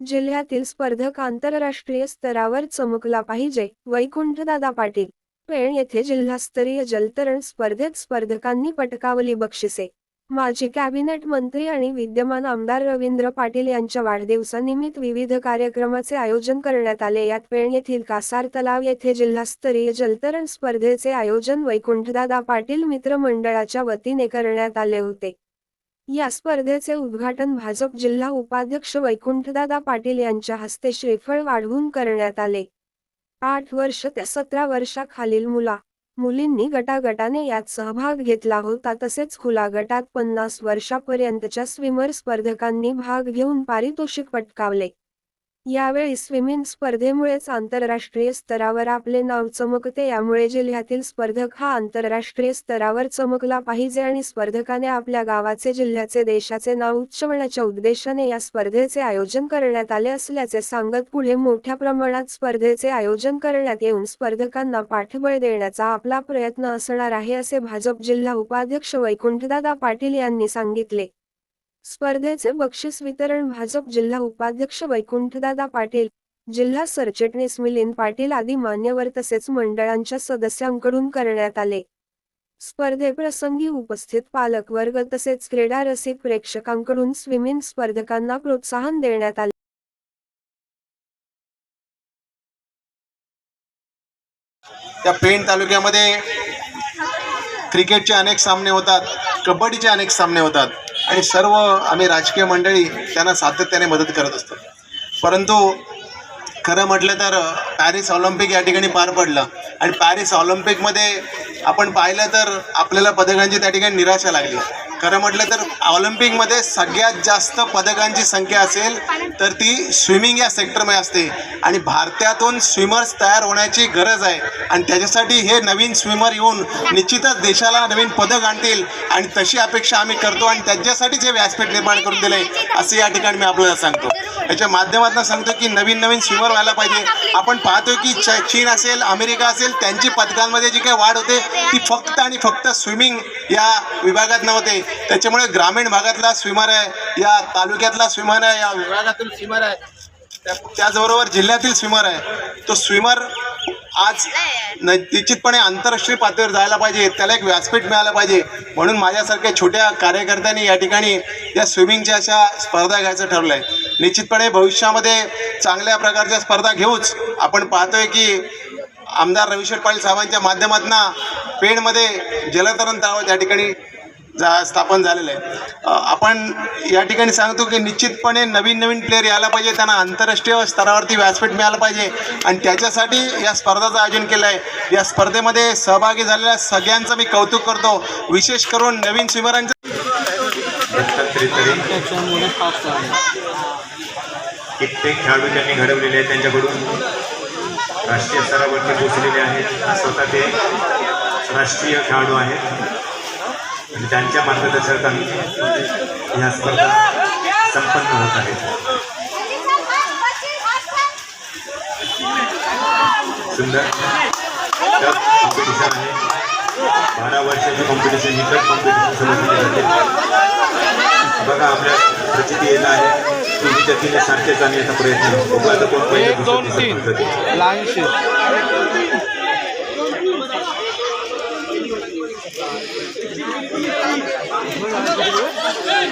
जिल्ह्यातील स्पर्धक आंतरराष्ट्रीय स्तरावर चमकला पाहिजे. वैकुंठदादा पाटील पेण येथे जिल्हास्तरीय जलतरण स्पर्धेत स्पर्धकांनी पटकावली बक्षिसे. माजी कॅबिनेट मंत्री आणि विद्यमान आमदार रवींद्र पाटील यांच्या वाढदिवसानिमित्त विविध कार्यक्रमाचे आयोजन करण्यात आले. यात पेण येथील कासार तलाव येथे जिल्हास्तरीय जलतरण स्पर्धेचे आयोजन वैकुंठदादा पाटील मित्र मंडळाच्या वतीने करण्यात आले होते. या स्पर्धेचे उद्घाटन भाजप जिल्हा उपाध्यक्ष वैकुंठदादा पाटील यांच्या हस्ते श्रीफळ वाढवून करण्यात आले. आठ वर्ष ते सतरा वर्षाखालील मुला मुलींनी गटागटाने यात सहभाग घेतला होता तसेच खुला गटात पन्नास वर्षापर्यंतच्या स्विमर स्पर्धकांनी भाग घेऊन पारितोषिक पटकावले. यावेळी स्विमिंग स्पर्धेमुळेच आंतरराष्ट्रीय स्तरावर आपले नाव चमकते. यामुळे जिल्ह्यातील स्पर्धक हा आंतरराष्ट्रीय स्तरावर चमकला पाहिजे आणि स्पर्धकाने आपल्या गावाचे जिल्ह्याचे देशाचे नाव उच्चवण्याच्या उद्देशाने या स्पर्धेचे आयोजन करण्यात आले असल्याचे सांगत पुढे मोठ्या प्रमाणात स्पर्धेचे आयोजन करण्यात येऊन स्पर्धकांना पाठबळ देण्याचा आपला प्रयत्न असणार आहे असे भाजप जिल्हा उपाध्यक्ष वैकुंठदादा पाटील यांनी सांगितले. स्पर्धेचे बक्षीस वितरण भाजप जिल्हा उपाध्यक्ष वैकुंठदादा पाटील जिल्हा सरचिटणीस मिलिंद पाटील आदी मान्यवर तसेच मंडळांच्या सदस्यांकडून करण्यात आले. स्पर्धेप्रसंगी उपस्थित पालकवर्ग तसेच क्रीडा रसिक प्रेक्षकांकडून स्विमिंग स्पर्धकांना प्रोत्साहन देण्यात आले. त्या पेण तालुक्यामध्ये क्रिकेटचे अनेक सामने होतात कबड्डीचे अनेक सामने होतात. आणि सर्व आम्ही राजकीय मंडळी त्यांना सातत्याने मदत करत असतो. परंतु खरं म्हटलं तर पॅरिस ऑलिम्पिक या ठिकाणी पार पडलं. आणि पॅरिस ऑलिम्पिकमध्ये आपण पाहिलं तर आपल्याला पदकांची त्या ठिकाणी निराशा लागली. खरं म्हटलं तर ऑलिम्पिकमध्ये सगळ्यात जास्त पदकांची संख्या असेल तर ती स्विमिंग या सेक्टरमध्ये असते. आणि भारतातून स्विमर्स तयार होण्याची गरज आहे. आणि त्याच्यासाठी हे नवीन स्विमर येऊन निश्चितच देशाला नवीन पदक आणतील. आणि तशी अपेक्षा आम्ही करतो आणि त्याच्यासाठीच हे व्यासपीठ निर्माण करून दिलं आहे असं या ठिकाणी मी आपल्याला सांगतो. याच्या माध्यमातून सांगतो की नवीन नवीन स्विमर व्हायला पाहिजे. आपण पाहतोय की च चीन असेल अमेरिका असेल त्यांची पदकांमध्ये जी काही वाढ होते ती फक्त आणि फक्त स्विमिंग या विभागात नव्हते. त्याच्यामुळे ग्रामीण भागातला स्विमर आहे या तालुक्यातला स्विमर आहे या विभागातील स्विमर आहे त्या- त्याचबरोबर जिल्ह्यातील स्विमर आहे. तो स्विमर आज निश्चितपणे आंतरराष्ट्रीय पातळीवर जायला पाहिजे त्याला एक व्यासपीठ मिळालं पाहिजे. म्हणून माझ्यासारख्या छोट्या कार्यकर्त्यांनी या ठिकाणी या स्विमिंगच्या अशा स्पर्धा घ्यायचं ठरलं आहे निश्चितपणे भविष्यामध्ये चांगल्या प्रकारच्या स्पर्धा घेऊच आपण पाहतोय की आमदार रविशर पाटील साहेबांच्या माध्यमातून पेणमध्ये जलतरण तलाव त्या ठिकाणी जा स्थापन झालेलं आहे. आपण या ठिकाणी सांगतो की निश्चितपणे नवीन नवीन प्लेअर यायला पाहिजे त्यांना आंतरराष्ट्रीय स्तरावरती व्यासपीठ मिळालं पाहिजे. आणि त्याच्यासाठी या स्पर्धाचं आयोजन केलं आहे या स्पर्धेमध्ये सहभागी झालेल्या सगळ्यांचं मी कौतुक करतो. विशेष करून नवीन स्विमरांचं कित्येक खेळाडू त्यांनी घडवलेले आहेत त्यांच्याकडून. राष्ट्रीय स्तरावरती पोचलेले आहेत. स्वतः ते राष्ट्रीय खेळाडू आहेत. आणि त्यांच्या मार्गदर्शकाने ह्या स्पर्धा संपन्न होत आहेत सुंदर. कॉम्पिटिशन आहे. बारा वर्षाची कॉम्पिटिशन निकट कॉम्पिटिशन समजली जाते. बघा आपल्या प्रचिती येत आहे. तुम्ही त्यातील सारखेच आणण्याचा प्रयत्न बघू आता कोण पहिले दुसरं,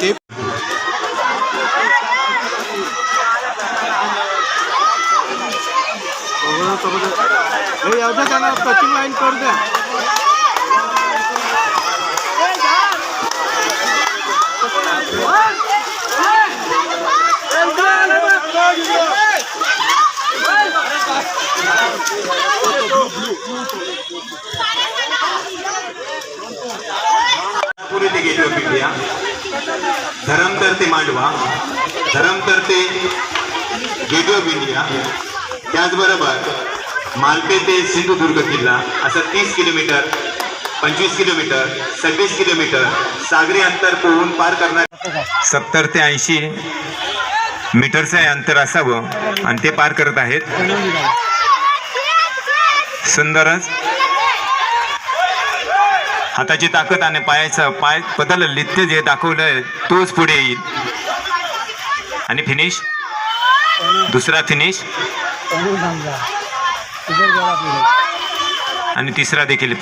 तिसरं करतं. लाईनशी येऊ द्या त्यांना टचिंग लाईन करू द्या पुढे ते गेटवे ऑफ इंडिया. धरम तर ते मांडवा. धरम तर ते गेटवे ऑफ इंडिया. त्याचबरोबर मालपे ते सिंधुदुर्ग किल्ला असं तीस किलोमीटर पंचवीस किलोमीटर सव्वीस किलोमीटर सागरी अंतर पोहून पार करणार सत्तर ते ऐंशी मीटरचं हे अंतर असावं आणि ते पार करत आहेत. सुंदरच. हाताची ताकद आणि पायाचा पाय बदल लित्य जे दाखवलंय तोच पुढे येईल. आणि फिनिश दुसरा फिनिश आणि तिसरा देखील.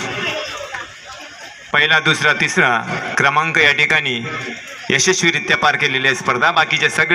पहिला दुसरा तिसरा क्रमांक या ठिकाणी यशस्वीरित्या पार केलेली आहे स्पर्धा. बाकीचे सगळे